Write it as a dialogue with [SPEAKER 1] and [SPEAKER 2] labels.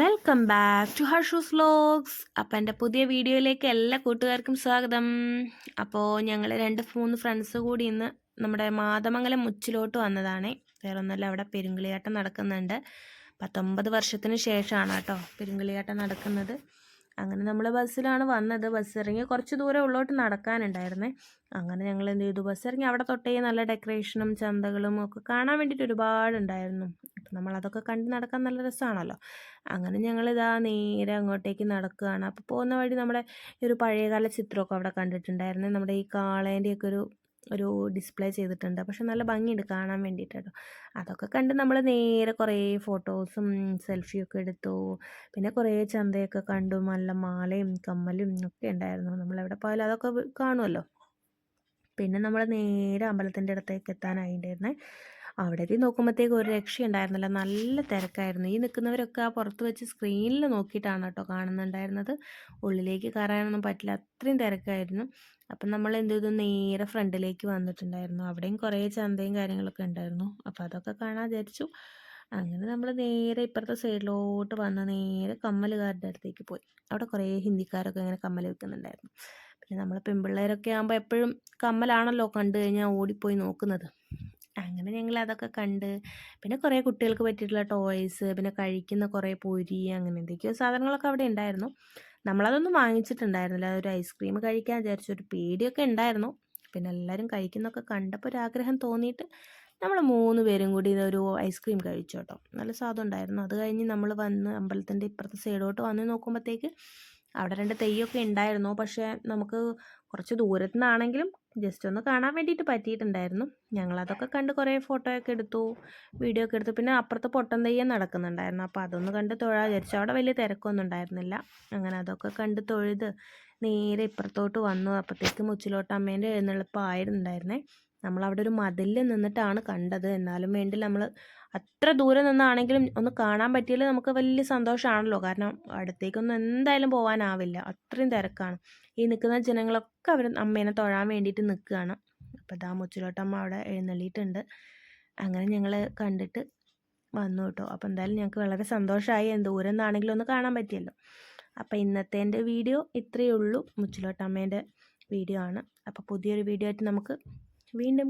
[SPEAKER 1] Welcome back to Harshu's vlogs അപ്പം എന്റെ പുതിയ വീഡിയോയിലേക്ക് എല്ലാ കൂട്ടുകാർക്കും സ്വാഗതം. അപ്പോൾ ഞങ്ങൾ രണ്ട് മൂന്ന് ഫ്രണ്ട്സ് കൂടി ഇന്ന് നമ്മുടെ മാതമംഗലം മുച്ചിലോട്ട് വന്നതാണ്. വേറെ ഒന്നുമല്ല അവിടെ പെരുങ്കളിയാട്ടം നടക്കുന്നുണ്ട്. പത്തൊമ്പത് വർഷത്തിന് ശേഷമാണ് കേട്ടോ പെരുങ്കളിയാട്ടം നടക്കുന്നത്. അങ്ങനെ നമ്മൾ ബസ്സിലാണ് വന്നത്. ബസ് ഇറങ്ങി കുറച്ച് ദൂരം ഉള്ളോട്ട് നടക്കാനുണ്ടായിരുന്നേ. അങ്ങനെ ഞങ്ങൾ എന്ത് ചെയ്തു? ബസ് ഇറങ്ങി അവിടെ തൊട്ടേ നല്ല ഡെക്കറേഷനും ചന്തകളും ഒക്കെ കാണാൻ വേണ്ടിയിട്ട് ഒരുപാടുണ്ടായിരുന്നു. അപ്പം നമ്മളതൊക്കെ കണ്ട് നടക്കാൻ നല്ല രസമാണല്ലോ. അങ്ങനെ ഞങ്ങൾ ഞങ്ങളിതാ നേരെ അങ്ങോട്ടേക്ക് നടക്കുകയാണ് അപ്പോൾ പോകുന്ന വഴി നമ്മുടെ ഒരു പഴയകാല ചിത്രമൊക്കെ അവിടെ കണ്ടിട്ടുണ്ടായിരുന്നു. നമ്മുടെ ഈ കാളേന്റെയൊക്കെ ഒരു ഒരു ഡിസ്പ്ലേ ചെയ്തിട്ടുണ്ട്. പക്ഷെ നല്ല ഭംഗിയുണ്ട് കാണാൻ വേണ്ടിയിട്ട് കേട്ടോ അതൊക്കെ കണ്ട് നമ്മൾ നേരെ കുറേ ഫോട്ടോസും സെൽഫിയൊക്കെ എടുത്തു. പിന്നെ കുറേ ചന്തയൊക്കെ കണ്ടു. നല്ല മാലയും കമ്മലും ഒക്കെ ഉണ്ടായിരുന്നു. നമ്മളെവിടെ പോയാലും അതൊക്കെ കാണുമല്ലോ. പിന്നെ നമ്മൾ നേരെ അമ്പലത്തിന്റെ അടുത്തേക്ക് എത്താനായിട്ടുണ്ടായിരുന്നേ അവിടെ എത്തി നോക്കുമ്പോഴത്തേക്ക് ഒരു രക്ഷയുണ്ടായിരുന്നില്ല. നല്ല തിരക്കായിരുന്നു. ഈ നിൽക്കുന്നവരൊക്കെ ആ പുറത്ത് വെച്ച് സ്ക്രീനിൽ നോക്കിയിട്ടാണ് കേട്ടോ കാണുന്നുണ്ടായിരുന്നത്. ഉള്ളിലേക്ക് കയറാനൊന്നും പറ്റില്ല. അത്രയും തിരക്കായിരുന്നു. അപ്പം നമ്മൾ എന്ത് ചെയ്തു? നേരെ ഫ്രണ്ടിലേക്ക് വന്നിട്ടുണ്ടായിരുന്നു. അവിടെയും കുറേ ചന്തയും കാര്യങ്ങളൊക്കെ ഉണ്ടായിരുന്നു. അപ്പോൾ അതൊക്കെ കാണാൻ വിചാരിച്ചു. അങ്ങനെ നമ്മൾ നേരെ ഇപ്പുറത്തെ സൈഡിലോട്ട് വന്ന് നേരെ കമ്മലുകാരുടെ അടുത്തേക്ക് പോയി. അവിടെ കുറേ ഹിന്ദിക്കാരൊക്കെ ഇങ്ങനെ കമ്മൽ വെക്കുന്നുണ്ടായിരുന്നു. പിന്നെ നമ്മൾ പെൺപിള്ളേരൊക്കെ ആകുമ്പോൾ എപ്പോഴും കമ്മലാണല്ലോ കണ്ടു കഴിഞ്ഞാൽ ഓടിപ്പോയി നോക്കുന്നത്. അങ്ങനെ ഞങ്ങൾ അതൊക്കെ കണ്ട്. പിന്നെ കുറേ കുട്ടികൾക്ക് പറ്റിയിട്ടുള്ള ടോയ്സ് പിന്നെ കഴിക്കുന്ന കുറേ പൊരി അങ്ങനെ എന്തൊക്കെയോ സാധനങ്ങളൊക്കെ അവിടെ ഉണ്ടായിരുന്നു. നമ്മളതൊന്നും വാങ്ങിച്ചിട്ടുണ്ടായിരുന്നില്ല. ഒരു ഐസ്ക്രീം കഴിക്കാൻ വിചാരിച്ചൊരു പേടിയൊക്കെ ഉണ്ടായിരുന്നു. പിന്നെ എല്ലാവരും കഴിക്കുന്നൊക്കെ കണ്ടപ്പോൾ ഒരു ആഗ്രഹം തോന്നിയിട്ട് നമ്മൾ മൂന്ന് പേരും കൂടി ഒരു ഐസ്ക്രീം കഴിച്ചു കേട്ടോ. നല്ല സ്വാദം ഉണ്ടായിരുന്നു അത് കഴിഞ്ഞ് നമ്മൾ വന്ന് അമ്പലത്തിന്റെ ഇപ്പുറത്തെ സൈഡോട്ട് വന്ന് നോക്കുമ്പോഴത്തേക്ക് അവിടെ രണ്ട് തെയ്യൊക്കെ ഉണ്ടായിരുന്നു പക്ഷേ നമുക്ക് കുറച്ച് ദൂരത്തു നിന്നാണെങ്കിലും ജസ്റ്റ് ഒന്ന് കാണാൻ വേണ്ടിയിട്ട് പറ്റിയിട്ടുണ്ടായിരുന്നു. ഞങ്ങളതൊക്കെ കണ്ട് കുറേ ഫോട്ടോ ഒക്കെ എടുത്തു വീഡിയോ ഒക്കെ എടുത്തു. പിന്നെ അപ്പുറത്ത് പൊട്ടൻ തെയ്യം നടക്കുന്നുണ്ടായിരുന്നു. അപ്പോൾ അതൊന്ന് കണ്ട് തൊഴാ വിചാരിച്ചു. അവിടെ വലിയ തിരക്കൊന്നും ഉണ്ടായിരുന്നില്ല. അങ്ങനെ അതൊക്കെ കണ്ട് തൊഴുത് നേരെ ഇപ്പുറത്തോട്ട് വന്നു. അപ്പോഴത്തേക്ക് മുച്ചിലോട്ട് അമ്മേന്റെ എഴുന്നള്ളിപ്പ് ആയിരുന്നുണ്ടായിരുന്നേ നമ്മളവിടെ ഒരു മതിലിൽ നിന്നിട്ടാണ് കണ്ടത്. എന്നാലും വേണ്ടി നമ്മൾ അത്ര ദൂരെ നിന്നാണെങ്കിലും ഒന്ന് കാണാൻ പറ്റിയാൽ നമുക്ക് വലിയ സന്തോഷമാണല്ലോ കാരണം അടുത്തേക്കൊന്നും എന്തായാലും പോകാനാവില്ല അത്രയും തിരക്കാണ്. ഈ നിൽക്കുന്ന ജനങ്ങളൊക്കെ അവർ അമ്മേനെ തൊഴാൻ വേണ്ടിയിട്ട് നിൽക്കുകയാണ് അപ്പോൾ ഇതാ മുച്ചിലോട്ടമ്മ അവിടെ എഴുന്നള്ളിയിട്ടുണ്ട്. അങ്ങനെ ഞങ്ങൾ കണ്ടിട്ട് വന്നു കേട്ടോ. അപ്പോൾ എന്തായാലും ഞങ്ങൾക്ക് വളരെ സന്തോഷമായി ദൂരെ നിന്നാണെങ്കിലും ഒന്ന് കാണാൻ പറ്റിയല്ലോ. അപ്പോൾ ഇന്നത്തെ എന്റെ വീഡിയോ ഇത്രയേ ഉള്ളൂ. മുച്ചിലോട്ടമ്മേന്റെ വീഡിയോ ആണ്. അപ്പോൾ പുതിയൊരു വീഡിയോ ആയിട്ട് നമുക്ക് വീണ്ടും